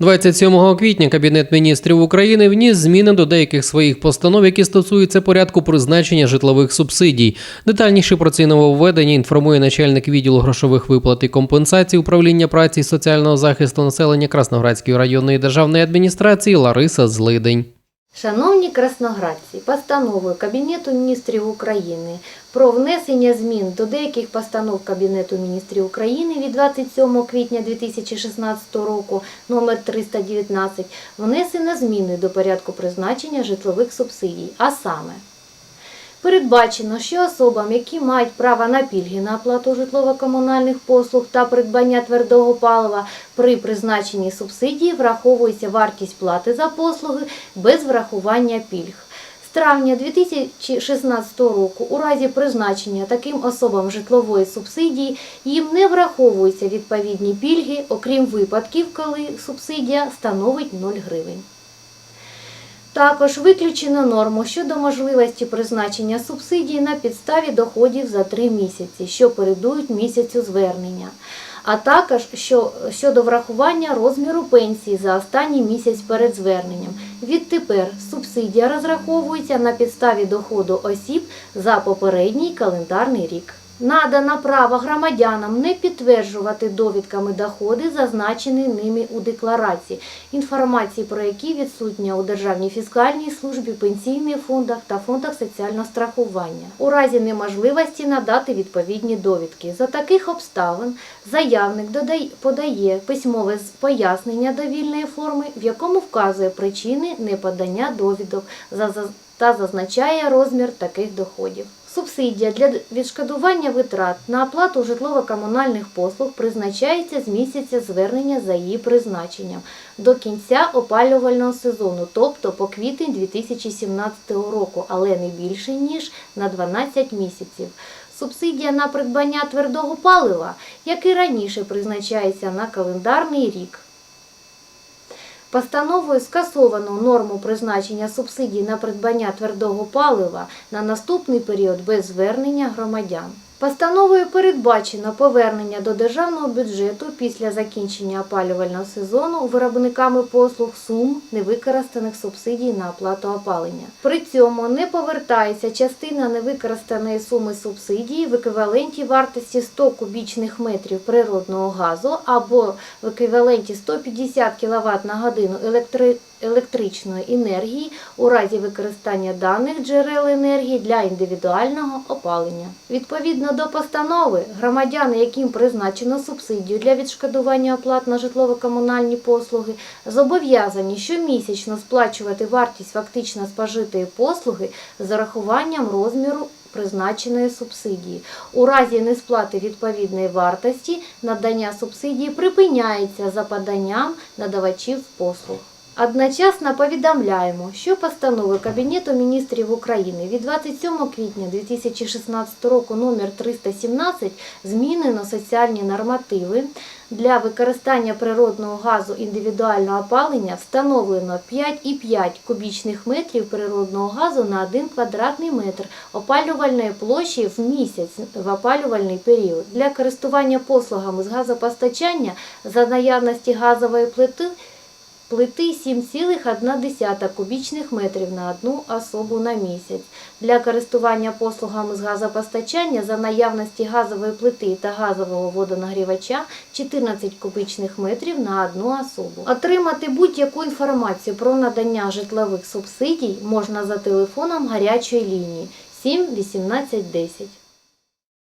27 квітня Кабінет міністрів України вніс зміни до деяких своїх постанов, які стосуються порядку призначення житлових субсидій. Детальніше про ці нововведення інформує начальник відділу грошових виплат і компенсацій управління праці і соціального захисту населення Красноградської районної державної адміністрації Лариса Злидень. Шановні красноградці, постановою Кабінету міністрів України про внесення змін до деяких постанов Кабінету міністрів України від 27 квітня 2016 року номер 319 внесено зміни до порядку призначення житлових субсидій, а саме Передбачено, що особам, які мають право на пільги на оплату житлово-комунальних послуг та придбання твердого палива, при призначенні субсидії враховується вартість плати за послуги без врахування пільг. З травня 2016 року у разі призначення таким особам житлової субсидії їм не враховуються відповідні пільги, окрім випадків, коли субсидія становить 0 гривень. Також виключено норму щодо можливості призначення субсидії на підставі доходів за три місяці, що передують місяцю звернення, а також щодо врахування розміру пенсії за останній місяць перед зверненням. Відтепер субсидія розраховується на підставі доходу осіб за попередній календарний рік. Надано право громадянам не підтверджувати довідками доходи, зазначені ними у декларації, інформації про які відсутня у Державній фіскальній службі, пенсійних фондах та фондах соціального страхування. У разі неможливості надати відповідні довідки. За таких обставин заявник подає письмове пояснення довільної форми, в якому вказує причини неподання довідок за- та зазначає розмір таких доходів. Субсидія для відшкодування витрат на оплату житлово-комунальних послуг призначається з місяця звернення за її призначенням до кінця опалювального сезону, тобто по квітень 2017 року, але не більше ніж на 12 місяців. Субсидія на придбання твердого палива, як і раніше призначається на календарний рік. Постановою скасовано норму призначення субсидій на придбання твердого палива на наступний період без звернення громадян. Постановою передбачено повернення до державного бюджету після закінчення опалювального сезону виробниками послуг сум невикористаних субсидій на оплату опалення. При цьому не повертається частина невикористаної суми субсидії в еквіваленті вартості 100 кубічних метрів природного газу або в еквіваленті 150 кВт на годину електри- електричної енергії у разі використання даних джерел енергії для індивідуального опалення. Відповідно до постанови, громадяни, яким призначено субсидію для відшкодування оплат на житлово-комунальні послуги, зобов'язані щомісячно сплачувати вартість фактично спожитої послуги з урахуванням розміру призначеної субсидії. У разі несплати відповідної вартості надання субсидії припиняється за поданням надавачів послуг. Одночасно повідомляємо, що постановою Кабінету міністрів України від 27 квітня 2016 року номер 317 змінено соціальні нормативи для використання природного газу індивідуального опалення встановлено 5,5 кубічних метрів природного газу на 1 квадратний метр опалювальної площі в місяць в опалювальний період. Для користування послугами з газопостачання за наявності газової плити плити 7,1 кубічних метрів на одну особу на місяць. Для користування послугами з газопостачання за наявності газової плити та газового водонагрівача 14 кубічних метрів на одну особу. Отримати будь-яку інформацію про надання житлових субсидій можна за телефоном гарячої лінії 7 18 10.